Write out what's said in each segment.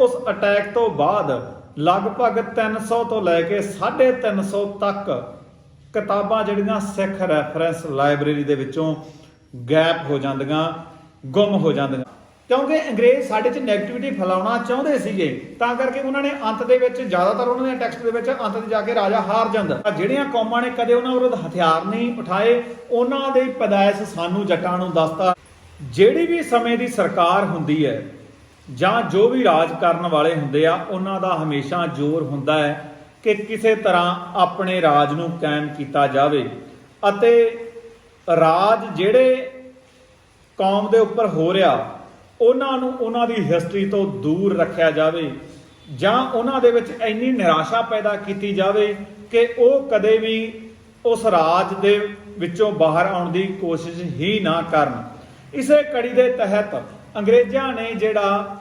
ਉਸ ਅਟੈਕ ਤੋਂ ਬਾਅਦ ਲਗਭਗ 300 ਤੋਂ ਲੈ ਕੇ 350 ਤੱਕ ਕਿਤਾਬਾਂ ਜਿਹੜੀਆਂ ਸਿੱਖ ਰੈਫਰੈਂਸ ਲਾਇਬ੍ਰੇਰੀ ਦੇ ਵਿੱਚੋਂ ਗੈਪ ਹੋ ਜਾਂਦੀਆਂ, ਗੁੰਮ ਹੋ ਜਾਂਦੀਆਂ। ਕਿਉਂਕਿ ਅੰਗਰੇਜ਼ ਸਾਡੇ 'ਚ 네ਗੇਟਿਵਿਟੀ ਫੈਲਾਉਣਾ ਚਾਹੁੰਦੇ ਸੀਗੇ, ਤਾਂ ਕਰਕੇ ਉਹਨਾਂ ਨੇ ਅੰਤ ਦੇ ਵਿੱਚ, ਜ਼ਿਆਦਾਤਰ ਉਹਨਾਂ ਦੇ ਟੈਕਸਟ ਦੇ ਵਿੱਚ ਅੰਤ 'ਤੇ ਜਾ ਕੇ ਰਾਜਾ ਹਾਰ ਜਾਂਦਾ। ਜਿਹੜੀਆਂ ਕੌਮਾਂ ਨੇ ਕਦੇ ਉਹਨਾਂ ਵਿਰੁੱਧ ਹਥਿਆਰ ਨਹੀਂ ਉਠਾਏ, ਉਹਨਾਂ ਦੀ ਪੈਦਾਇਸ਼ ਸਾਨੂੰ ਜੱਟਾਂ ਨੂੰ ਦੱਸਦਾ ਜਿਹੜੀ ਵੀ ਸਮੇਂ ਦੀ ਸਰਕਾਰ ਹੁੰਦੀ ਹੈ ਜਾਂ ਜੋ ਵੀ ਰਾਜ ਕਰਨ ਵਾਲੇ ਹੁੰਦੇ ਆ, ਉਹਨਾਂ ਦਾ ਹਮੇਸ਼ਾ ਜ਼ੋਰ ਹੁੰਦਾ ਹੈ ਕਿ ਕਿਸੇ ਤਰ੍ਹਾਂ ਆਪਣੇ ਰਾਜ ਨੂੰ ਕਾਇਮ ਕੀਤਾ ਜਾਵੇ। ਅਤੇ ਰਾਜ ਜਿਹੜੇ ਕੌਮ ਦੇ ਉੱਪਰ ਹੋ ਰਿਹਾ, ਉਹਨਾਂ ਨੂੰ ਉਹਨਾਂ ਦੀ ਹਿਸਟਰੀ ਤੋਂ ਦੂਰ ਰੱਖਿਆ ਜਾਵੇ ਜਾਂ ਉਹਨਾਂ ਦੇ ਵਿੱਚ ਇੰਨੀ ਨਿਰਾਸ਼ਾ ਪੈਦਾ ਕੀਤੀ ਜਾਵੇ ਕਿ ਉਹ ਕਦੇ ਵੀ ਉਸ ਰਾਜ ਦੇ ਵਿੱਚੋਂ ਬਾਹਰ ਆਉਣ ਦੀ ਕੋਸ਼ਿਸ਼ ਹੀ ਨਾ ਕਰਨ। ਇਸੇ ਕੜੀ ਦੇ ਤਹਿਤ ਅੰਗਰੇਜ਼ਾਂ ਨੇ ਜਿਹੜਾ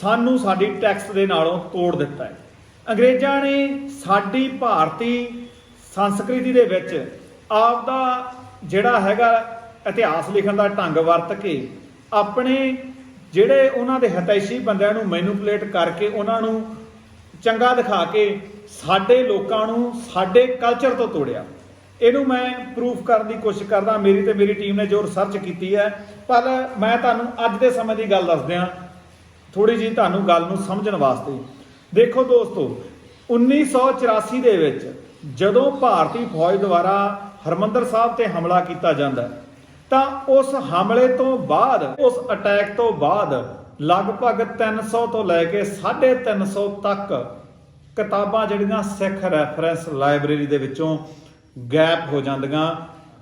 ਸਾਨੂੰ ਸਾਡੀ ਟੈਕਸਟ ਦੇ ਨਾਲੋਂ ਤੋੜ ਦਿੱਤਾ ਹੈ। ਅੰਗਰੇਜ਼ਾਂ ਨੇ ਸਾਡੀ ਭਾਰਤੀ ਸੰਸਕ੍ਰਿਤੀ ਦੇ ਵਿੱਚ ਆਪਦਾ ਜਿਹੜਾ ਹੈਗਾ ਇਤਿਹਾਸ ਲਿਖਣ ਦਾ ਢੰਗ ਵਰਤ ਕੇ ਆਪਣੇ ਜਿਹੜੇ ਉਹਨਾਂ ਦੇ ਹਤੈਸ਼ੀ ਬੰਦਿਆਂ ਨੂੰ ਮੈਨੂਪੂਲੇਟ ਕਰਕੇ ਉਹਨਾਂ ਨੂੰ ਚੰਗਾ ਦਿਖਾ ਕੇ ਸਾਡੇ ਲੋਕਾਂ ਨੂੰ ਸਾਡੇ ਕਲਚਰ ਤੋਂ ਤੋੜਿਆ। ਇਹਨੂੰ ਮੈਂ ਪ੍ਰੂਫ ਕਰਨ ਦੀ ਕੋਸ਼ਿਸ਼ ਕਰਦਾ, ਮੇਰੀ ਤੇ ਮੇਰੀ ਟੀਮ ਨੇ ਜੋ ਰਿਸਰਚ ਕੀਤੀ ਹੈ। ਪਰ ਮੈਂ ਤੁਹਾਨੂੰ ਅੱਜ ਦੇ ਸਮੇਂ ਦੀ ਗੱਲ ਦੱਸਦਿਆਂ ਥੋੜੀ ਜੀ ਤੁਹਾਨੂੰ ਗੱਲ ਨੂੰ ਸਮਝਣ ਵਾਸਤੇ। ਦੇਖੋ ਦੋਸਤੋ 1984 ਦੇ ਵਿੱਚ ਜਦੋਂ ਭਾਰਤੀ ਫੌਜ ਦੁਆਰਾ ਹਰਮੰਦਰ ਸਾਹਿਬ ਤੇ ਹਮਲਾ ਕੀਤਾ ਜਾਂਦਾ, ਤਾਂ ਉਸ ਹਮਲੇ ਤੋਂ ਬਾਅਦ, ਉਸ ਅਟੈਕ ਤੋਂ ਬਾਅਦ ਲਗਭਗ 300 ਤੋਂ ਲੈ ਕੇ 350 ਤੱਕ ਕਿਤਾਬਾਂ ਜਿਹੜੀਆਂ ਸਿੱਖ ਰੈਫਰੈਂਸ ਲਾਇਬ੍ਰੇਰੀ ਦੇ ਵਿੱਚੋਂ ਗੈਪ ਹੋ ਜਾਂਦੀਆਂ।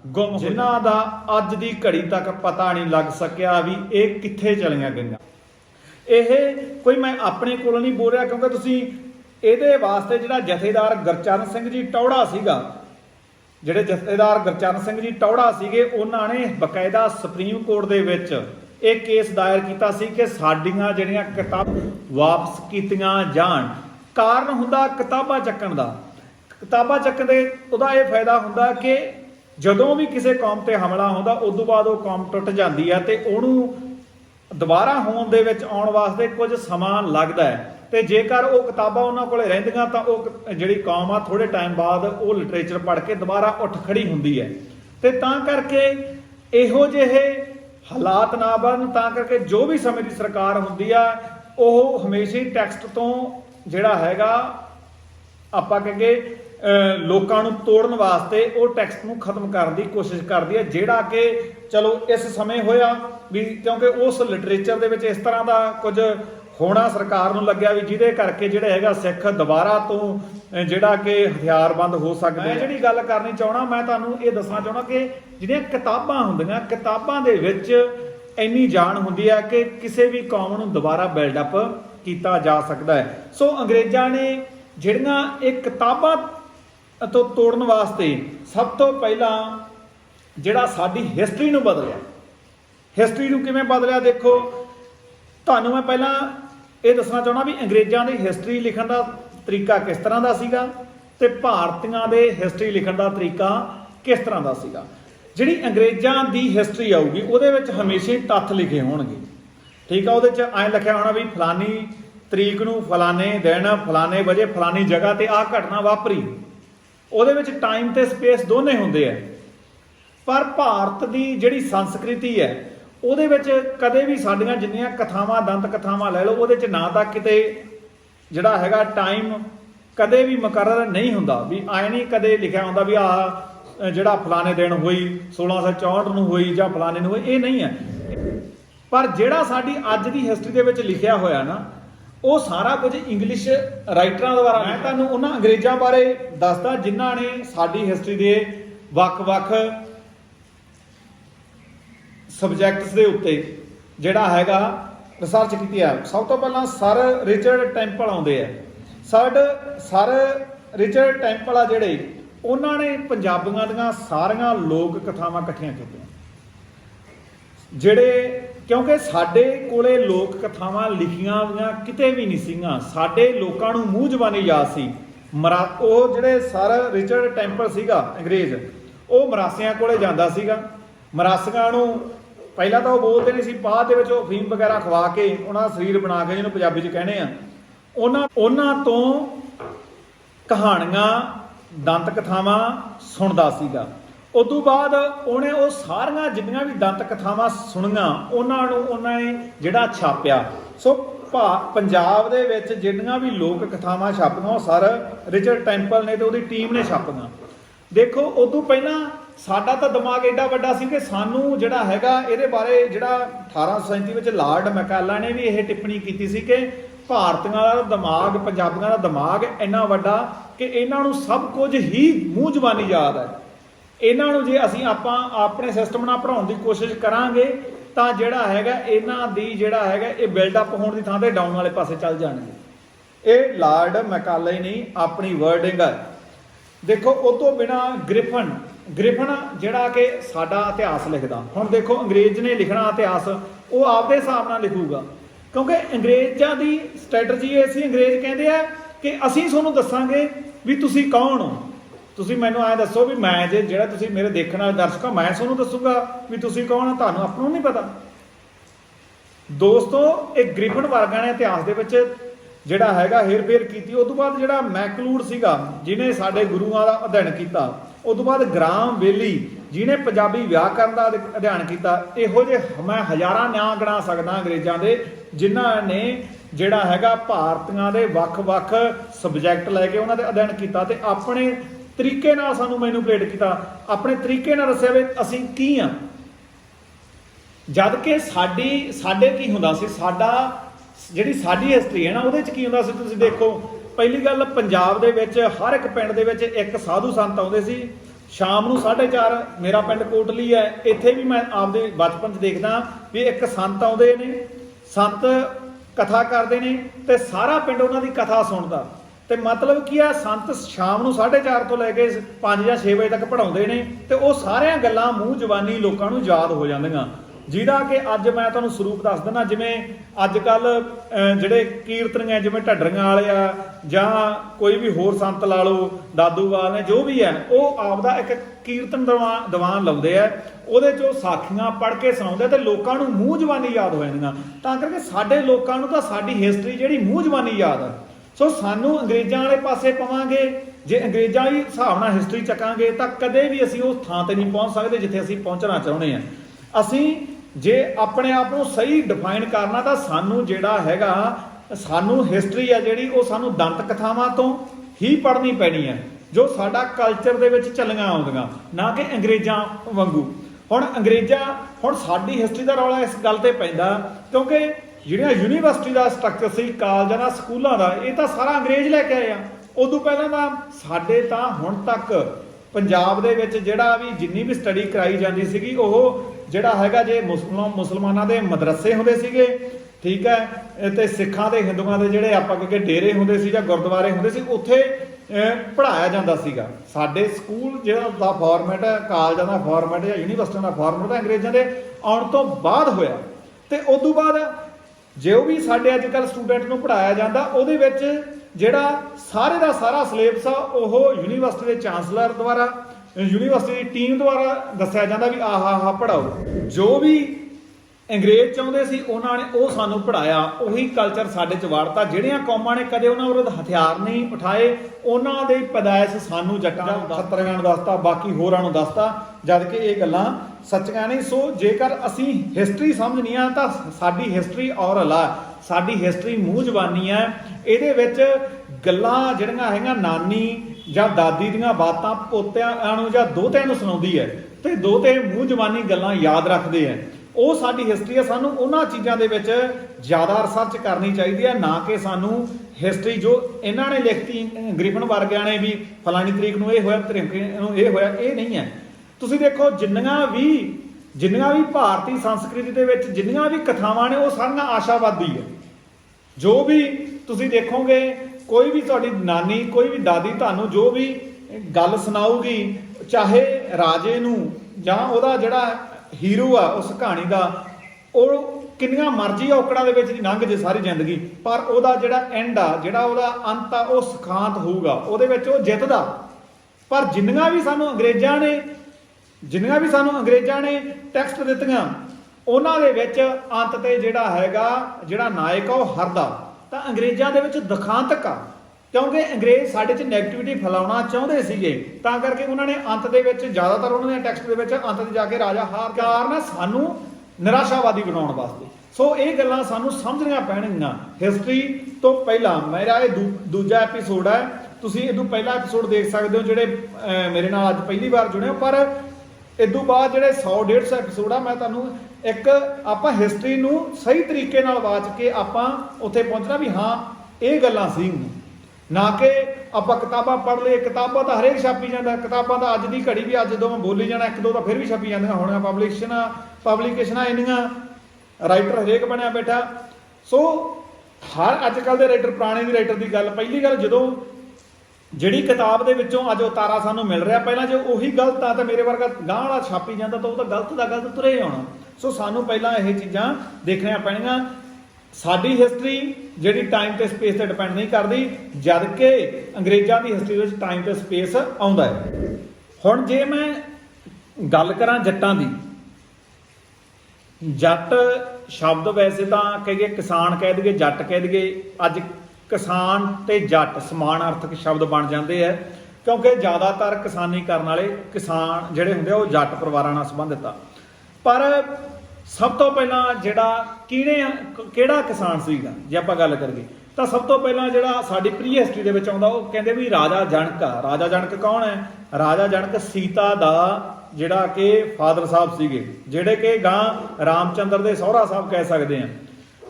ਗੁੰਮ ਜਿਨ੍ਹਾਂ ਦਾ ਅੱਜ ਦੀ ਘੜੀ ਤੱਕ ਪਤਾ ਨਹੀਂ ਲੱਗ ਸਕਿਆ ਵੀ ਇਹ ਕਿੱਥੇ ਚਲੀਆਂ ਗਈਆਂ। ਇਹ ਕੋਈ ਮੈਂ ਆਪਣੇ ਕੋਲੋਂ ਨਹੀਂ ਬੋਲ ਰਿਹਾ ਕਿਉਂਕਿ ਤੁਸੀਂ ਇਹਦੇ ਵਾਸਤੇ ਜਿਹੜਾ ਜਥੇਦਾਰ ਗੁਰਚਰਨ ਸਿੰਘ ਜੀ ਟੌੜਾ ਸੀਗਾ ਜਿਹੜੇ ਜਥੇਦਾਰ ਗੁਰਚਰਨ ਸਿੰਘ ਜੀ ਟੌੜਾ ਸੀਗੇ ਉਹਨਾਂ ਨੇ ਬਕਾਇਦਾ ਸੁਪਰੀਮ ਕੋਰਟ ਦੇ ਵਿੱਚ ਇਹ ਕੇਸ ਦਾਇਰ ਕੀਤਾ ਸੀ ਕਿ ਸਾਡੀਆਂ ਜਿਹੜੀਆਂ ਕਿਤਾਬ ਵਾਪਸ ਕੀਤੀਆਂ ਜਾਣ। ਕਾਰਨ ਹੁੰਦਾ ਕਿਤਾਬਾਂ ਚੱਕਣ ਦਾ। ਕਿਤਾਬਾਂ ਚੱਕਣ ਦੇ ਉਹਦਾ ਇਹ ਫਾਇਦਾ ਹੁੰਦਾ ਕਿ ਜਦੋਂ ਵੀ ਕਿਸੇ ਕੌਮ ਤੇ ਹਮਲਾ ਹੁੰਦਾ ਉਸ ਤੋਂ ਬਾਅਦ ਉਹ ਕੌਮ ਟੁੱਟ ਜਾਂਦੀ ਹੈ ਤੇ ਉਹਨੂੰ ਦੁਬਾਰਾ ਹੋਣ ਦੇ ਵਿੱਚ ਆਉਣ ਵਾਸਤੇ ਕੁਝ ਸਮਾਂ ਲੱਗਦਾ ਹੈ। ਤੇ ਜੇਕਰ ਉਹ ਕਿਤਾਬਾਂ ਉਹਨਾਂ ਕੋਲੇ ਰਹਿੰਦੀਆਂ ਤਾਂ ਉਹ ਜਿਹੜੀ ਕੌਮ ਆ ਥੋੜੇ ਟਾਈਮ ਬਾਅਦ ਉਹ ਲਿਟਰੇਚਰ ਪੜ੍ਹ ਕੇ ਦੁਬਾਰਾ ਉੱਠ ਖੜੀ ਹੁੰਦੀ ਹੈ। ਤੇ ਤਾਂ ਕਰਕੇ ਇਹੋ ਜਿਹੇ ਹਾਲਾਤ ਨਾ ਬਣਨ, ਤਾਂ ਕਰਕੇ ਜੋ ਵੀ ਸਮੇਂ ਦੀ ਸਰਕਾਰ ਹੁੰਦੀ ਆ, ਉਹ ਹਮੇਸ਼ਾ ਹੀ ਟੈਕਸਟ ਤੋਂ ਜਿਹੜਾ ਹੈਗਾ ਆਪਾਂ ਕਹਿੰਗੇ ਲੋਕਾਂ ਨੂੰ ਤੋੜਨ ਵਾਸਤੇ ਉਹ ਟੈਕਸਟ ਨੂੰ ਖਤਮ ਕਰਨ ਦੀ ਕੋਸ਼ਿਸ਼ ਕਰਦੀ ਹੈ ਜਿਹੜਾ ਕਿ ਚਲੋ ਇਸ ਸਮੇਂ ਹੋਇਆ ਵੀ ਕਿਉਂਕਿ ਉਸ ਲਿਟਰੇਚਰ ਦੇ ਵਿੱਚ ਇਸ ਤਰ੍ਹਾਂ ਦਾ ਕੁਝ ਹੋਣਾ ਸਰਕਾਰ ਨੂੰ ਲੱਗਿਆ ਵੀ ਜਿਹਦੇ ਕਰਕੇ ਜਿਹੜਾ ਹੈਗਾ ਸਿੱਖ ਦੁਬਾਰਾ ਤੋਂ ਜਿਹੜਾ ਕਿ ਹਥਿਆਰਬੰਦ ਹੋ ਸਕਦੇ ਮੈਂ ਜਿਹੜੀ ਗੱਲ ਕਰਨੀ ਚਾਹਣਾ ਮੈਂ ਤੁਹਾਨੂੰ ਇਹ ਦੱਸਣਾ ਚਾਹਣਾ ਕਿ ਜਿਹੜੀਆਂ ਕਿਤਾਬਾਂ ਹੁੰਦੀਆਂ ਕਿਤਾਬਾਂ ਦੇ ਵਿੱਚ ਇੰਨੀ ਜਾਣ ਹੁੰਦੀ ਹੈ ਕਿ ਕਿਸੇ ਵੀ ਕੌਮ ਨੂੰ ਦੁਬਾਰਾ ਬਿਲਡ ਅਪ ਕੀਤਾ ਜਾ ਸਕਦਾ ਹੈ। ਸੋ ਅੰਗਰੇਜ਼ਾਂ ਨੇ ਜਿਹੜੀਆਂ ਇਹ ਕਿਤਾਬਾਂ ਤੋਂ ਤੋੜਨ ਵਾਸਤੇ ਸਭ ਤੋਂ ਪਹਿਲਾਂ ਜਿਹੜਾ ਸਾਡੀ ਹਿਸਟਰੀ ਨੂੰ ਬਦਲਿਆ। ਹਿਸਟਰੀ ਨੂੰ ਕਿਵੇਂ ਬਦਲਿਆ ਦੇਖੋ। ਤੁਹਾਨੂੰ ਮੈਂ ਪਹਿਲਾਂ ਇਹ ਦੱਸਣਾ ਚਾਹੁੰਦਾ ਵੀ ਅੰਗਰੇਜ਼ਾਂ ਦੀ ਹਿਸਟਰੀ ਲਿਖਣ ਦਾ ਤਰੀਕਾ ਕਿਸ ਤਰ੍ਹਾਂ ਦਾ ਸੀਗਾ ਤੇ ਭਾਰਤੀਆਂ ਦੇ ਹਿਸਟਰੀ ਲਿਖਣ ਦਾ ਤਰੀਕਾ ਕਿਸ ਤਰ੍ਹਾਂ ਦਾ ਸੀਗਾ। ਜਿਹੜੀ ਅੰਗਰੇਜ਼ਾਂ ਦੀ ਹਿਸਟਰੀ ਆਊਗੀ, ਉਹਦੇ ਵਿੱਚ ਹਮੇਸ਼ਾ ਹੀ ਤੱਥ ਲਿਖੇ ਹੋਣਗੇ। ਠੀਕ ਆ, ਉਹਦੇ ਚ ਐਂ ਲਿਖਿਆ ਹੋਣਾ ਵੀ ਫਲਾਨੀ ਤਰੀਕ ਨੂੰ ਫਲਾਣੇ ਦਿਨ, ਫਲਾਣੇ ਵਜੇ ਫਲਾਨੀ ਜਗ੍ਹਾ ਤੇ ਆਹ ਘਟਨਾ ਵਾਪਰੀ। ਉਹਦੇ ਵਿੱਚ ਟਾਈਮ ਤੇ ਸਪੇਸ ਦੋਨੇ ਹੁੰਦੇ ਆ। ਪਰ ਭਾਰਤ ਦੀ ਜਿਹੜੀ ਸੰਸਕ੍ਰਿਤੀ ਹੈ, ਉਹਦੇ ਵਿੱਚ ਕਦੇ ਵੀ ਸਾਡੀਆਂ ਜਿੰਨੀਆਂ ਕਥਾਵਾਂ, ਦੰਤ ਕਥਾਵਾਂ ਲੈ ਲਓ, ਉਹਦੇ ਚ ਨਾ ਤਾਂ ਕਿਤੇ ਜਿਹੜਾ ਹੈਗਾ ਟਾਈਮ ਕਦੇ ਵੀ ਮੁਕਰਰ ਨਹੀਂ ਹੁੰਦਾ। ਵੀ ਐ ਨਹੀਂ ਕਦੇ ਲਿਖਿਆ ਹੁੰਦਾ ਵੀ ਆਹ ਜਿਹੜਾ ਫਲਾਣੇ ਦਿਨ ਹੋਈ 1664 ਨੂੰ ਹੋਈ ਜਾਂ ਫਲਾਣੇ ਨੂੰ ਹੋਈ, ਇਹ ਨਹੀਂ ਹੈ। ਪਰ ਜਿਹੜਾ ਸਾਡੀ ਅੱਜ ਦੀ ਹਿਸਟਰੀ ਦੇ ਵਿੱਚ ਲਿਖਿਆ ਹੋਇਆ ਨਾ ਉਹ ਸਾਰਾ ਕੁਝ ਇੰਗਲਿਸ਼ ਰਾਈਟਰਾਂ ਦੁਆਰਾ ਮੈਂ ਤੁਹਾਨੂੰ ਉਹਨਾਂ ਅੰਗਰੇਜ਼ਾਂ ਬਾਰੇ ਦੱਸਦਾ ਜਿਨ੍ਹਾਂ ਨੇ ਸਾਡੀ ਹਿਸਟਰੀ ਦੇ ਵੱਖ-ਵੱਖ ਸਬਜੈਕਟਸ ਦੇ ਉੱਤੇ ਜਿਹੜਾ ਹੈਗਾ ਰਿਸਰਚ ਕੀਤੀ ਹੈ ਸਭ ਤੋਂ ਪਹਿਲਾਂ ਸਰ ਰਿਚਰਡ ਟੈਂਪਲ ਆਉਂਦੇ ਆ। ਸਰ ਸਰ ਰਿਚਰਡ ਟੈਂਪਲ ਆ ਜਿਹੜੇ ਉਹਨਾਂ ਨੇ ਪੰਜਾਬੀਆਂ ਦੀਆਂ ਸਾਰੀਆਂ ਲੋਕ ਕਥਾਵਾਂ ਇਕੱਠੀਆਂ ਕੀਤੀਆਂ। ਜਿਹੜੇ ਕਿਉਂਕਿ ਸਾਡੇ ਕੋਲੇ ਲੋਕ ਕਥਾਵਾਂ ਲਿਖੀਆਂ ਹੋਈਆਂ ਕਿਤੇ ਵੀ ਨਹੀਂ ਸੀਗੀਆਂ। ਸਾਡੇ ਲੋਕਾਂ ਨੂੰ ਮੂੰਹ ਜ਼ਬਾਨੀ ਯਾਦ ਸੀ। ਮਰਾ ਉਹ ਜਿਹੜੇ ਸਰ ਰਿਚਰਡ ਟੈਂਪਲ ਸੀਗਾ ਅੰਗਰੇਜ਼, ਉਹ ਮਰਾਸਿਆਂ ਕੋਲੇ ਜਾਂਦਾ ਸੀਗਾ। ਮਰਾਸੀਆਂ ਨੂੰ ਪਹਿਲਾਂ ਤਾਂ ਉਹ ਬੋਲਦੇ ਨਹੀਂ ਸੀ, ਬਾਅਦ ਦੇ ਵਿੱਚ ਉਹ ਫੀਮ ਵਗੈਰਾ ਖਵਾ ਕੇ ਉਹਨਾਂ ਦਾ ਸਰੀਰ ਬਣਾ ਕੇ ਜਿਹਨੂੰ ਪੰਜਾਬੀ 'ਚ ਕਹਿੰਦੇ ਆ। ਉਹਨਾਂ ਉਹਨਾਂ ਤੋਂ ਕਹਾਣੀਆਂ ਦੰਤ ਕਥਾਵਾਂ ਸੁਣਦਾ ਸੀਗਾ। ਉਦੋਂ ਬਾਅਦ ਉਹਨੇ ਉਹ ਸਾਰੀਆਂ ਜਿੰਨੀਆਂ ਵੀ ਦੰਤ ਕਥਾਵਾਂ ਸੁਣੀਆਂ, ਉਹਨਾਂ ਨੂੰ ਉਹਨਾਂ ਨੇ ਜਿਹੜਾ ਛਾਪਿਆ। ਸੋ ਭਾ- ਪੰਜਾਬ ਦੇ ਵਿੱਚ ਜਿੰਨੀਆਂ ਵੀ ਲੋਕ ਕਥਾਵਾਂ ਛਾਪੀਆਂ, ਉਹ ਸਰ ਰਿਚਰਡ ਟੈਂਪਲ ਨੇ ਤੇ ਉਹਦੀ ਟੀਮ ਨੇ ਛਾਪੀਆਂ। ਦੇਖੋ, ਉਦੋਂ ਪਹਿਲਾਂ ਸਾਡਾ ਤਾਂ ਦਿਮਾਗ ਐਡਾ ਵੱਡਾ ਸੀ ਕਿ ਸਾਨੂੰ ਜਿਹੜਾ ਹੈਗਾ, ਇਹਦੇ ਬਾਰੇ ਜਿਹੜਾ 1837 ਵਿੱਚ ਲਾਰਡ ਮੈਕਾਲਾ ਨੇ ਵੀ ਇਹ ਟਿੱਪਣੀ ਕੀਤੀ ਸੀ ਕਿ ਭਾਰਤੀਆਂ ਦਾ ਦਿਮਾਗ, ਪੰਜਾਬੀਆਂ ਦਾ ਦਿਮਾਗ ਇੰਨਾ ਵੱਡਾ ਕਿ ਇਹਨਾਂ ਨੂੰ ਸਭ ਕੁਝ ਹੀ ਮੂੰਹ ਜ਼ਬਾਨੀ ਯਾਦ ਹੈ। ਇਹਨਾਂ ਨੂੰ ਜੇ ਅਸੀਂ ਆਪਾਂ ਆਪਣੇ ਸਿਸਟਮ ਨਾਲ ਪੜਾਉਣ ਦੀ ਕੋਸ਼ਿਸ਼ ਕਰਾਂਗੇ, ਤਾਂ ਜਿਹੜਾ ਹੈਗਾ ਇਹਨਾਂ ਦੀ ਜਿਹੜਾ ਹੈਗਾ ਇਹ ਬਿਲਡ ਅਪ ਹੋਣ ਦੀ ਥਾਂ ਤੇ ਡਾਊਨ ਵਾਲੇ ਪਾਸੇ ਚੱਲ ਜਾਣਗੇ। ਇਹ ਲਾਰਡ ਮੈਕਾਲੇ ਨਹੀਂ, ਆਪਣੀ ਵਰਡਿੰਗ ਹੈ। ਦੇਖੋ, ਉਹ ਤੋਂ ਬਿਨਾ ਗ੍ਰਿਫਨ ਗ੍ਰਿਫਨ ਜਿਹੜਾ ਕਿ ਸਾਡਾ ਇਤਿਹਾਸ ਲਿਖਦਾ। ਹੁਣ ਦੇਖੋ, ਅੰਗਰੇਜ਼ ਨੇ ਲਿਖਣਾ ਇਤਿਹਾਸ, ਉਹ ਆਪਦੇ ਹਿਸਾਬ ਨਾਲ ਲਿਖੂਗਾ। ਕਿਉਂਕਿ ਅੰਗਰੇਜ਼ਾਂ ਦੀ ਸਟ੍ਰੈਟਜੀ ਇਹ ਸੀ, ਅੰਗਰੇਜ਼ ਕਹਿੰਦੇ ਆ ਕਿ ਅਸੀਂ ਤੁਹਾਨੂੰ ਦੱਸਾਂਗੇ ਵੀ ਤੁਸੀਂ ਕੌਣ ਹੋ। ਤੁਸੀਂ ਮੈਨੂੰ ਐਂ ਦੱਸੋ ਵੀ ਮੈਂ ਜੇ ਜਿਹੜਾ ਤੁਸੀਂ ਮੇਰੇ ਦੇਖਣ ਵਾਲੇ ਦਰਸ਼ਕ ਹੋ ਮੈਂ ਤੁਹਾਨੂੰ ਦੱਸੂਗਾ ਵੀ ਤੁਸੀਂ ਕੌਣ ਹੋ ਤੁਹਾਨੂੰ ਆਪ ਨੂੰ ਨਹੀਂ ਪਤਾ। ਦੋਸਤੋ, ਇਹ ਗ੍ਰਿਫਨ ਵਰਗਾਂ ਨੇ ਇਤਿਹਾਸ ਦੇ ਵਿੱਚ ਜਿਹੜਾ ਹੈਗਾ ਹੇਰਫੇਰ ਕੀਤੀ। ਉਸ ਤੋਂ ਬਾਅਦ ਜਿਹੜਾ ਮੈਕਲੂਡ ਸੀਗਾ ਜਿਨੇ ਸਾਡੇ ਗੁਰੂਆਂ ਦਾ ਅਧਿਐਨ ਕੀਤਾ ਉਸ ਤੋਂ ਬਾਅਦ ਗ੍ਰਾਮ ਵੇਲੀ ਜਿਨੇ ਪੰਜਾਬੀ ਵਿਆਕਰਨ ਦਾ ਅਧਿ- ਅਧਿਐਨ ਕੀਤਾ, ਇਹੋ ਜਿਹੇ ਮੈਂ ਹਜ਼ਾਰਾਂ ਨਾਂ ਗਣਾ ਸਕਦਾ ਅੰਗਰੇਜ਼ਾਂ ਦੇ, ਜਿਨ੍ਹਾਂ ਨੇ ਜਿਹੜਾ ਹੈਗਾ ਭਾਰਤੀਆਂ ਦੇ ਵੱਖ-ਵੱਖ ਸਬਜੈਕਟ ਲੈ ਕੇ ਉਹਨਾਂ ਦੇ ਅਧਿਐਨ ਕੀਤਾ ਤੇ ਆਪਣੇ ਤਰੀਕੇ ਨਾਲ ਸਾਨੂੰ ਮੈਨੂਪਲੇਟ ਕੀਤਾ, ਆਪਣੇ ਤਰੀਕੇ ਨਾਲ ਦੱਸਿਆ ਵੀ ਅਸੀਂ ਕੀ ਆ। ਜਦ ਕਿ ਸਾਡੀ, ਸਾਡੇ ਕੀ ਹੁੰਦਾ ਸੀ, ਸਾਡਾ, ਜਿਹੜੀ ਸਾਡੀ ਹਿਸਟਰੀ ਹੈ ਨਾ, ਉਹਦੇ ਚ ਕੀ ਹੁੰਦਾ ਸੀ ਤੁਸੀਂ ਦੇਖੋ, ਪਹਿਲੀ ਗੱਲ ਪੰਜਾਬ ਦੇ ਵਿੱਚ ਹਰ ਇੱਕ ਪਿੰਡ ਦੇ ਵਿੱਚ ਇੱਕ ਸਾਧੂ ਸੰਤ ਆਉਂਦੇ ਸੀ। ਸ਼ਾਮ ਨੂੰ 4:30 ਮੇਰਾ ਪਿੰਡ ਕੋਟਲੀ ਹੈ, ਇੱਥੇ ਵੀ ਮੈਂ ਆਪਦੇ ਬਚਪਨ 'ਚ ਦੇਖਦਾ ਵੀ ਇੱਕ ਸੰਤ ਆਉਂਦੇ ਨੇ, ਸੰਤ ਕਥਾ ਕਰਦੇ ਨੇ ਤੇ ਸਾਰਾ ਪਿੰਡ ਉਹਨਾਂ ਦੀ ਕਥਾ ਸੁਣਦਾ। ਤੇ ਮਤਲਬ ਕੀ ਆ, ਸੰਤ ਸ਼ਾਮ ਨੂੰ 4:30 ਤੋਂ ਲੈ ਕੇ 5 ਜਾਂ 6 ਵਜੇ ਤੱਕ ਪੜਾਉਂਦੇ ਨੇ ਤੇ ਉਹ ਸਾਰੀਆਂ ਗੱਲਾਂ ਮੂੰਹ ਜ਼ਬਾਨੀ ਲੋਕਾਂ ਨੂੰ ਯਾਦ ਹੋ ਜਾਂਦੀਆਂ। ਜਿਹਦਾ ਕਿ ਅੱਜ ਮੈਂ ਤੁਹਾਨੂੰ ਸਰੂਪ ਦੱਸ ਦਿੰਦਾ, ਜਿਵੇਂ ਅੱਜ ਕੱਲ ਜਿਹੜੇ ਕੀਰਤਨੀਆਂ ਜਿਵੇਂ ਢੱਡਰੀਆਂ ਵਾਲੇ ਆ, ਜਾਂ ਕੋਈ ਵੀ ਹੋਰ ਸੰਤ ਲਾ ਲਓ, ਦਾਦੂਵਾਲ ਨੇ, ਜੋ ਵੀ ਹੈ, ਉਹ ਆਪਦਾ ਇੱਕ ਕੀਰਤਨ ਦੀਵਾਨ ਦੀਵਾਨ ਲਾਉਂਦੇ ਆ। ਉਹਦੇ ਚੋਂ ਸਾਖੀਆਂ ਪੜ੍ਹ ਕੇ ਸੁਣਾਉਂਦੇ ਤੇ ਲੋਕਾਂ ਨੂੰ ਮੂੰਹ ਜ਼ਬਾਨੀ ਯਾਦ ਹੋ ਜਾਂਦੀਆਂ। ਤਾਂ ਕਰਕੇ ਸਾਡੇ ਲੋਕਾਂ ਨੂੰ ਤਾਂ ਸਾਡੀ ਹਿਸਟਰੀ ਜਿਹੜੀ ਮੂੰਹ ਜ਼ਬਾਨੀ ਯਾਦ ਆ। ਸੋ ਸਾਨੂੰ ਅੰਗਰੇਜ਼ਾਂ ਵਾਲੇ ਪਾਸੇ ਪਵਾਂਗੇ, ਜੇ ਅੰਗਰੇਜ਼ਾਂ ਦੀ ਹਿਸਾਬ ਨਾਲ ਹਿਸਟਰੀ ਚੱਕਾਂਗੇ, ਤਾਂ ਕਦੇ ਵੀ ਅਸੀਂ ਉਸ ਥਾਂ ਤੇ ਨਹੀਂ ਪਹੁੰਚ ਸਕਦੇ ਜਿੱਥੇ ਅਸੀਂ ਪਹੁੰਚਣਾ ਚਾਹੁੰਦੇ ਹਾਂ। ਅਸੀਂ ਜੇ ਆਪਣੇ ਆਪ ਨੂੰ ਸਹੀ ਡਿਫਾਈਨ ਕਰਨਾ, ਤਾਂ ਸਾਨੂੰ ਜਿਹੜਾ ਹੈਗਾ, ਸਾਨੂੰ ਹਿਸਟਰੀ ਆ ਜਿਹੜੀ, ਉਹ ਸਾਨੂੰ ਦੰਤ ਕਥਾਵਾਂ ਤੋਂ ਹੀ ਪੜ੍ਹਨੀ ਪੈਣੀ ਹੈ, ਜੋ ਸਾਡਾ ਕਲਚਰ ਦੇ ਵਿੱਚ ਚੱਲੀਆਂ ਆਉਂਦੀਆਂ, ਨਾ ਕਿ ਅੰਗਰੇਜ਼ਾਂ ਵਾਂਗੂ। ਹੁਣ ਅੰਗਰੇਜ਼ਾਂ, ਹੁਣ ਸਾਡੀ ਹਿਸਟਰੀ ਦਾ ਰੌਲਾ ਇਸ ਗੱਲ ਤੇ ਪੈਂਦਾ, ਕਿਉਂਕਿ ਜਿਹੜੀਆਂ ਯੂਨੀਵਰਸਿਟੀ ਦਾ ਸਟਰਕਚਰ ਸੀ, ਕਾਲਜਾਂ ਦਾ, ਸਕੂਲਾਂ ਦਾ, ਇਹ ਤਾਂ ਸਾਰਾ ਅੰਗਰੇਜ਼ ਲੈ ਕੇ ਆਏ ਆ। ਉਦੋਂ ਪਹਿਲਾਂ ਤਾਂ ਸਾਡੇ ਤਾਂ ਹੁਣ ਤੱਕ ਪੰਜਾਬ ਦੇ ਵਿੱਚ ਜਿਹੜਾ ਵੀ ਜਿੰਨੀ ਵੀ ਸਟੱਡੀ ਕਰਾਈ ਜਾਂਦੀ ਸੀਗੀ, ਉਹ ਜਿਹੜਾ ਹੈਗਾ ਜੇ ਮੁਸਲਮਾਨ, ਮੁਸਲਮਾਨਾਂ ਦੇ ਮਦਰਸੇ ਹੁੰਦੇ ਸੀਗੇ, ਠੀਕ ਹੈ ਇਹ ਤੇ ਸਿੱਖਾਂ ਦੇ, ਹਿੰਦੂਆਂ ਦੇ ਜਿਹੜੇ ਆਪਾਂ ਕਹਿੰਦੇ ਡੇਰੇ ਹੁੰਦੇ ਸੀ ਜਾਂ ਗੁਰਦੁਆਰੇ ਹੁੰਦੇ ਸੀ, ਉੱਥੇ ਪੜਾਇਆ ਜਾਂਦਾ ਸੀਗਾ। ਸਾਡੇ ਸਕੂਲ ਜਿਹੜਾ ਦਾ ਫਾਰਮੈਟ ਹੈ, ਕਾਲਜਾਂ ਦਾ ਫਾਰਮੈਟ ਜਾਂ ਯੂਨੀਵਰਸਿਟੀਆਂ ਦਾ ਫਾਰਮੈਟ ਤਾਂ ਅੰਗਰੇਜ਼ਾਂ ਦੇ ਆਉਣ ਤੋਂ ਬਾਅਦ ਹੋਇਆ। ਤੇ ਉਸ ਤੋਂ ਬਾਅਦ ਜੋ ਵੀ ਸਾਡੇ ਅੱਜ ਕੱਲ ਸਟੂਡੈਂਟ ਨੂੰ ਪੜਾਇਆ ਜਾਂਦਾ ਉਹਦੇ ਵਿੱਚ ਜਿਹੜਾ ਸਾਰੇ ਦਾ ਸਾਰਾ ਸਿਲੇਬਸ ਆ ਉਹ ਯੂਨੀਵਰਸਿਟੀ ਦੇ ਚਾਂਸਲਰ ਦੁਆਰਾ ਯੂਨੀਵਰਸਿਟੀ ਦੀ ਟੀਮ ਦੁਆਰਾ ਦੱਸਿਆ ਜਾਂਦਾ ਵੀ ਆਹ ਆਹ ਪੜਾਓ ਜੋ ਵੀ ਅੰਗਰੇਜ਼ ਚਾਹੁੰਦੇ ਸੀ ਉਹਨਾਂ ਨੇ ਉਹ ਸਾਨੂੰ ਪੜਾਇਆ ਉਹੀ ਕਲਚਰ ਸਾਡੇ ਚ ਵਾੜਤਾ। ਜਿਹੜੀਆਂ ਕੌਮਾਂ ਨੇ ਕਦੇ ਉਹਨਾਂ ਵਿਰੁੱਧ ਹਥਿਆਰ ਨਹੀਂ ਉਠਾਏ ਉਹਨਾਂ ਦੇ ਪੈਦਾਇਸ਼ ਸਾਨੂੰ ਜੱਟਾਂ ਨੂੰ ਨੂੰ ਦੱਸਤਾ ਬਾਕੀ ਹੋਰਾਂ ਨੂੰ ਦੱਸਤਾ। ਜਦ ਕਿ ਇਹ ਗੱਲਾਂ ਸੱਚੀਆਂ ਨਹੀਂ, ਸੋ ਜੇਕਰ ਅਸੀਂ ਹਿਸਟਰੀ ਸਮਝਣੀ ਆ ਤਾਂ ਸਾਡੀ ਹਿਸਟਰੀ ਔਰਲ ਆ ਸਾਡੀ ਹਿਸਟਰੀ ਮੂੰਹ ਜ਼ਬਾਨੀ ਹੈ ਇਹਦੇ ਵਿੱਚ ਗੱਲਾਂ ਜਿਹੜੀਆਂ ਹੈਗੀਆਂ ਨਾਨੀ ਜਾਂ ਦਾਦੀ ਦੀਆਂ ਬਾਤਾਂ, ਪੋਤਿਆਂ ਨੂੰ ਜਾਂ ਦੋਤਿਆਂ ਨੂੰ ਸੁਣਾਉਂਦੀ ਹੈ ਤੇ ਦੋਤੇ ਮੂੰਹ ਜ਼ਬਾਨੀ ਗੱਲਾਂ ਯਾਦ ਰੱਖਦੇ ਆ ਉਹ ਸਾਡੀ ਹਿਸਟਰੀ ਹੈ ਸਾਨੂੰ ਉਹਨਾਂ ਚੀਜ਼ਾਂ ਦੇ ਵਿੱਚ ਜ਼ਿਆਦਾ ਰਿਸਰਚ ਕਰਨੀ ਚਾਹੀਦੀ ਹੈ ਨਾ ਕਿ ਸਾਨੂੰ ਹਿਸਟਰੀ ਜੋ ਇਹਨਾਂ ਨੇ ਲਿਖਤੀ, ਗ੍ਰਿਫਨ ਵਰਗਿਆਂ ਨੇ ਵੀ, ਫਲਾਣੀ ਤਰੀਕ ਨੂੰ ਇਹ ਹੋਇਆ, ਤਰੀਕ ਨੂੰ ਇਹ ਹੋਇਆ, ਇਹ ਨਹੀਂ ਹੈ ਤੁਸੀਂ ਦੇਖੋ, ਜਿੰਨੀਆਂ ਵੀ ਜਿੰਨੀਆਂ ਵੀ ਭਾਰਤੀ ਸੰਸਕ੍ਰਿਤੀ ਦੇ ਵਿੱਚ ਜਿੰਨੀਆਂ ਵੀ ਕਥਾਵਾਂ ਨੇ, ਉਹ ਸਾਰੀਆਂ ਆਸ਼ਾਵਾਦੀ ਹੈ। ਜੋ ਵੀ ਤੁਸੀਂ ਦੇਖੋਗੇ, ਕੋਈ ਵੀ ਤੁਹਾਡੀ ਨਾਨੀ, ਕੋਈ ਵੀ ਦਾਦੀ ਤੁਹਾਨੂੰ ਜੋ ਵੀ ਗੱਲ ਸੁਣਾਉਗੀ ਚਾਹੇ ਰਾਜੇ ਨੂੰ ਜਾਂ ਉਹਦਾ ਜਿਹੜਾ ਹੀਰੋ ਆ, ਉਸ ਕਹਾਣੀ ਦਾ, ਉਹ ਕਿੰਨੀਆਂ ਮਰਜ਼ੀ ਔਕੜਾਂ ਦੇ ਵਿੱਚ ਲੰਘ ਜੇ ਸਾਰੀ ਜ਼ਿੰਦਗੀ, ਪਰ ਉਹਦਾ ਜਿਹੜਾ ਐਂਡ ਆ, ਜਿਹੜਾ ਉਹਦਾ ਅੰਤ ਆ, ਉਹ ਸੁਖਾਂਤ ਹੋਊਗਾ। ਉਹਦੇ ਵਿੱਚ ਉਹ ਜਿੱਤਦਾ। ਪਰ ਜਿੰਨੀਆਂ ਵੀ ਸਾਨੂੰ ਅੰਗਰੇਜ਼ਾਂ ਨੇ ਜਿੰਨੀਆਂ ਵੀ ਸਾਨੂੰ ਅੰਗਰੇਜ਼ਾਂ ਨੇ ਟੈਕਸਟ ਦਿੱਤੀਆਂ, ਉਹਨਾਂ ਦੇ ਵਿੱਚ ਅੰਤ ਤੇ ਜਿਹੜਾ ਹੈਗਾ, ਜਿਹੜਾ ਨਾਇਕ ਆ ਉਹ ਹਰਦਾ। ਤਾਂ ਅੰਗਰੇਜ਼ਾਂ ਦੇ ਵਿੱਚ ਦੁਖਾਂਤਕ ਆ, ਕਿਉਂਕਿ ਅੰਗਰੇਜ਼ ਸਾਡੇ 'ਚ ਨੈਗੇਟਿਵਿਟੀ ਫੈਲਾਉਣਾ ਚਾਹੁੰਦੇ ਸੀਗੇ। ਤਾਂ ਕਰਕੇ ਉਹਨਾਂ ਨੇ ਅੰਤ ਦੇ ਵਿੱਚ, ਜ਼ਿਆਦਾਤਰ ਉਹਨਾਂ ਦੇ ਟੈਕਸਟ ਦੇ ਵਿੱਚ ਅੰਤ ਤੇ ਜਾ ਕੇ ਰਾਜਾ ਹਾਰ ਕਾਰਨ ਸਾਨੂੰ ਨਿਰਾਸ਼ਾਵਾਦੀ ਬਣਾਉਣ ਵਾਸਤੇ। ਸੋ ਇਹ ਗੱਲਾਂ ਸਾਨੂੰ ਸਮਝਣੀਆਂ ਪੈਣਗੀਆਂ। ਹਿਸਟਰੀ ਤੋਂ ਪਹਿਲਾਂ, ਮੇਰਾ ਇਹ ਦੂ- ਦੂਜਾ ਐਪੀਸੋਡ ਹੈ। ਤੁਸੀਂ ਇਹਨੂੰ ਪਹਿਲਾ ਐਪੀਸੋਡ ਦੇਖ ਸਕਦੇ ਹੋ, ਜਿਹੜੇ ਮੇਰੇ ਨਾਲ ਅੱਜ ਪਹਿਲੀ ਵਾਰ ਜੁੜੇ ਹੋ, ਪਰ ਇਸ ਤੋਂ ਬਾਅਦ ਜਿਹੜੇ 100 150 ਐਪੀਸੋਡ ਆ, ਮੈਂ ਤੁਹਾਨੂੰ ਇੱਕ ਆਪਾਂ ਹਿਸਟਰੀ ਨੂੰ ਸਹੀ ਤਰੀਕੇ ਨਾਲ ਵਾਚ ਕੇ ਆਪਾਂ ਉੱਥੇ ਪਹੁੰਚਣਾ ਵੀ ਹਾਂ, ਇਹ ਗੱਲਾਂ ਸੀ ਨਾ ਕਿ ਆਪਾਂ ਕਿਤਾਬਾਂ ਪੜ੍ਹ ਲਏ ਕਿਤਾਬਾਂ ਤਾਂ ਹਰੇਕ ਛਾਪੀ ਜਾਂਦਾ, ਕਿਤਾਬਾਂ ਤਾਂ ਅੱਜ ਦੀ ਘੜੀ ਵੀ ਅੱਜ ਜਦੋਂ ਮੈਂ ਬੋਲੀ ਜਾਣਾ, ਇੱਕ ਦੋ ਤਾਂ ਫਿਰ ਵੀ ਛਾਪੀ ਜਾਂਦੀਆਂ, ਹੁਣ ਪਬਲਿਕੇਸ਼ਨਾਂ ਪਬਲਿਕੇਸ਼ਨਾਂ ਇੰਨੀਆਂ ਰਾਈਟਰ ਹਰੇਕ ਬਣਿਆ ਬੈਠਾ। ਸੋ ਹਰ ਅੱਜ ਕੱਲ ਦੇ ਰਾਈਟਰ ਪੁਰਾਣੇ ਦੀ ਰਾਈਟਰ ਦੀ ਗੱਲ, ਪਹਿਲੀ ਗੱਲ ਜਦੋਂ ਜਿਹੜੀ ਕਿਤਾਬ ਦੇ ਵਿੱਚੋਂ ਅੱਜ ਉਤਾਰਾ ਸਾਨੂੰ ਮਿਲ ਰਿਹਾ, ਪਹਿਲਾਂ ਜੇ ਉਹੀ ਗਲਤ ਆ ਤਾਂ ਮੇਰੇ ਵਰਗਾ ਗਾਂ ਵਾਲਾ ਛਾਪੀ ਜਾਂਦਾ ਤਾਂ ਉਹ ਤਾਂ ਗਲਤ ਦਾ ਗਲਤ ਤੁਰੇ ਆਉਣਾ। ਸੋ ਸਾਨੂੰ ਪਹਿਲਾਂ ਇਹ ਚੀਜ਼ਾਂ ਦੇਖਣੀਆਂ ਪੈਣੀਆਂ। ਸਾਡੀ ਹਿਸਟਰੀ ਜਿਹੜੀ ਟਾਈਮ ਤੇ ਸਪੇਸ ਤੇ ਡਿਪੈਂਡ ਨਹੀਂ ਕਰਦੀ, ਜਦ ਕਿ ਅੰਗਰੇਜ਼ਾਂ ਦੀ ਹਿਸਟਰੀ ਵਿੱਚ ਟਾਈਮ ਤੇ ਸਪੇਸ ਆਉਂਦਾ ਹੈ। ਹੁਣ ਜੇ ਮੈਂ ਗੱਲ ਕਰਾਂ ਜੱਟਾਂ ਦੀ, ਜੱਟ ਸ਼ਬਦ ਵੈਸੇ ਤਾਂ ਕਹੀਏ ਕਿਸਾਨ ਕਹਿ ਦਈਏ, ਜੱਟ ਕਹਿ ਦਈਏ, ਅੱਜ ਕਿਸਾਨ ਤੇ ਜੱਟ, ਸਮਾਨ ਅਰਥਕ ਸ਼ਬਦ ਬਣ ਜਾਂਦੇ ਆ ਕਿਉਂਕਿ ਜ਼ਿਆਦਾਤਰ ਕਿਸਾਨੀ ਕਰਨ ਵਾਲੇ ਕਿਸਾਨ ਜਿਹੜੇ ਹੁੰਦੇ ਆ, ਉਹ ਜੱਟ ਪਰਿਵਾਰਾਂ ਨਾਲ ਸੰਬੰਧਿਤ ਆ। ਪਰ ਸਭ ਤੋਂ ਪਹਿਲਾਂ ਜਿਹੜਾ ਕਿਹੜੇ ਕਿਹੜਾ ਕਿਸਾਨ ਸੀਗਾ, ਜੇ ਆਪਾਂ ਗੱਲ ਕਰੀਏ, ਤਾਂ ਸਭ ਤੋਂ ਪਹਿਲਾਂ ਜਿਹੜਾ ਸਾਡੀ ਪ੍ਰੀ ਹਿਸਟਰੀ ਦੇ ਵਿੱਚ ਆਉਂਦਾ, ਉਹ ਕਹਿੰਦੇ ਵੀ ਰਾਜਾ ਜਨਕ ਆ। ਰਾਜਾ ਜਨਕ ਕੌਣ ਹੈ ਰਾਜਾ ਜਨਕ ਸੀਤਾ ਦਾ ਜਿਹੜਾ ਕਿ ਫਾਦਰ ਸਾਹਿਬ ਸੀਗੇ, ਜਿਹੜੇ ਕਿ ਗਾਂ ਰਾਮਚੰਦਰ ਦੇ ਸਹੁਰਾ ਸਾਹਿਬ ਕਹਿ ਸਕਦੇ ਆ।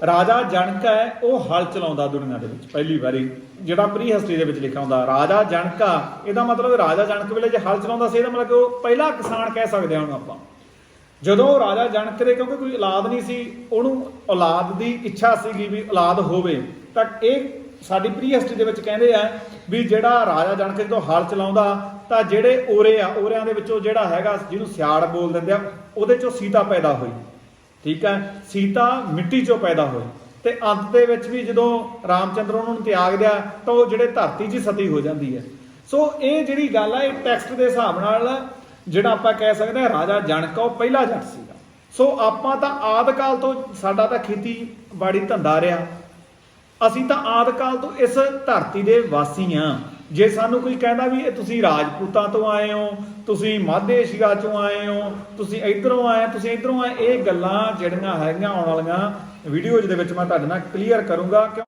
ਰਾਜਾ ਜਨਕ ਹੈ, ਉਹ ਹਲ ਚਲਾਉਂਦਾ ਦੁਨੀਆ ਦੇ ਵਿੱਚ, ਪਹਿਲੀ ਵਾਰੀ। ਜਿਹੜਾ ਪ੍ਰੀ ਹਿਸਟਰੀ ਦੇ ਵਿੱਚ ਲਿਖਿਆ ਹੁੰਦਾ, ਰਾਜਾ ਜਨਕ ਆ ਇਹਦਾ ਮਤਲਬ ਰਾਜਾ ਜਣਕ ਵੇਲੇ ਜੇ ਹਲ ਚਲਾਉਂਦਾ ਸੀ, ਇਹਦਾ ਮਤਲਬ ਕਿ ਉਹ ਪਹਿਲਾ ਕਿਸਾਨ ਕਹਿ ਸਕਦੇ ਹਾਂ ਉਹਨੂੰ ਆਪਾਂ। ਜਦੋਂ ਉਹ ਰਾਜਾ ਜਨਕ ਦੇ, ਕਿਉਂਕਿ ਕੋਈ ਔਲਾਦ ਨਹੀਂ ਸੀ, ਉਹਨੂੰ ਔਲਾਦ ਦੀ ਇੱਛਾ ਸੀਗੀ ਵੀ ਔਲਾਦ ਹੋਵੇ, ਤਾਂ ਇਹ ਸਾਡੀ ਪ੍ਰੀ ਹਿਸਟਰੀ ਦੇ ਵਿੱਚ ਕਹਿੰਦੇ ਆ ਵੀ ਜਿਹੜਾ ਰਾਜਾ ਜਨਕ ਜਦੋਂ ਹਲ ਚਲਾਉਂਦਾ, ਤਾਂ ਜਿਹੜੇ ਓਰੇ ਆ ਓਰਿਆਂ ਦੇ ਵਿੱਚੋਂ ਜਿਹੜਾ ਹੈਗਾ, ਜਿਹਨੂੰ ਸਿਆੜ ਬੋਲ ਦਿੰਦੇ ਆ, ਉਹਦੇ ਚੋਂ ਸੀਤਾ ਪੈਦਾ ਹੋਈ। ਠੀਕ ਹੈ? ਸੀਤਾ ਮਿੱਟੀ ਚੋਂ ਪੈਦਾ ਹੋਈ। ਤੇ ਅੰਤ ਦੇ ਵਿੱਚ ਵੀ ਜਦੋਂ ਰਾਮਚੰਦਰ ਉਹਨਾਂ ਨੂੰ ਤਿਆਗ ਦਿਆ, ਤਾਂ ਉਹ ਜਿਹੜੇ ਧਰਤੀ 'ਚ ਹੀ ਸਤੀ ਹੋ ਜਾਂਦੀ ਹੈ। ਸੋ ਇਹ ਜਿਹੜੀ ਗੱਲ ਆ, ਇਹ ਟੈਕਸਟ ਦੇ ਹਿਸਾਬ ਨਾਲ ਜਿਹੜਾ ਆਪਾਂ ਕਹਿ ਸਕਦੇ ਹਾਂ, ਰਾਜਾ ਜਣਕ ਉਹ ਪਹਿਲਾ ਜੱਟ ਸੀਗਾ। ਸੋ ਆਪਾਂ ਤਾਂ ਆਦ ਕਾਲ ਤੋਂ ਸਾਡਾ ਤਾਂ ਖੇਤੀਬਾੜੀ ਧੰਦਾ ਰਿਹਾ। ਅਸੀਂ ਤਾਂ ਆਦ ਕਾਲ ਤੋਂ ਇਸ ਧਰਤੀ ਦੇ ਵਾਸੀ ਆ ਜੇ ਸਾਨੂੰ ਕੋਈ ਕਹਿੰਦਾ ਵੀ ਇਹ ਤੁਸੀਂ ਰਾਜਪੂਤਾਂ ਤੋਂ ਆਏ ਹੋ, ਤੁਸੀਂ ਮਾਝੇ ਏਸ਼ੀਆ ਚੋਂ ਆਏ ਹੋ, ਤੁਸੀਂ ਇਧਰੋਂ ਆਏ, ਤੁਸੀਂ ਇਧਰੋਂ ਆਏ, ਇਹ ਗੱਲਾਂ ਜਿਹੜੀਆਂ ਹੈਗੀਆਂ ਆਉਣ ਵਾਲੀਆਂ ਵੀਡੀਓਜ਼ ਦੇ ਵਿੱਚ ਮੈਂ ਤੁਹਾਡੇ ਨਾਲ ਕਲੀਅਰ ਕਰੂੰਗਾ ਕਿਉਂ